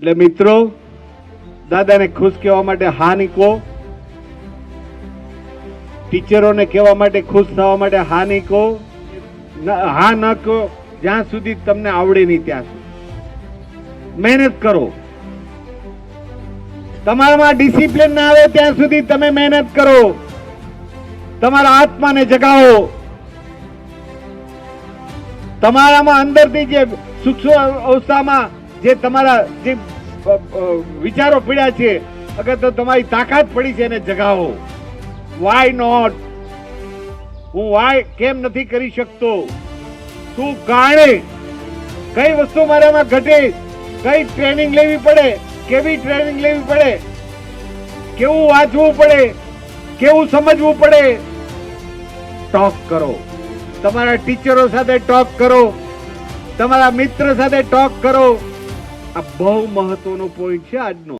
એટલે મિત્રો, દાદાને ખુશ કહેવા માટે હા નહીં કહો ટીચરોને કહેવા માટે ખુશ થવા માટે હા નહીં કહો હા ન કહો, જ્યાં સુધી તમને આવડે નહીં ત્યાં સુધી. મહેનત કરો. તમારામાં ડિસિપ્લિન ના આવે ત્યાં સુધી તમે મહેનત કરો. તમારા આત્માને જગાવો. તમારામાં અંદરથી જે સૂક્ષ્મ અવસ્થામાં જે તમારા જે વિચારો પીડ્યા છે, અગર તો તમારી તાકાત પડી છે એને જગાવો. વાય નોટ હું વાય કેમ નથી કરી શકતો? શું કારણે કઈ વસ્તુ મારામાં ઘટે? કઈ ટ્રેનિંગ લેવી પડે? કેવી ટ્રેનિંગ લેવી પડે? કેવું વાંચવું પડે? કેવું સમજવું પડે? ટોક કરો. તમારા ટીચરો સાથે ટોક કરો. તમારા મિત્ર સાથે ટોક કરો. આ બહુ મહત્વનો પોઈન્ટ છે આજનો.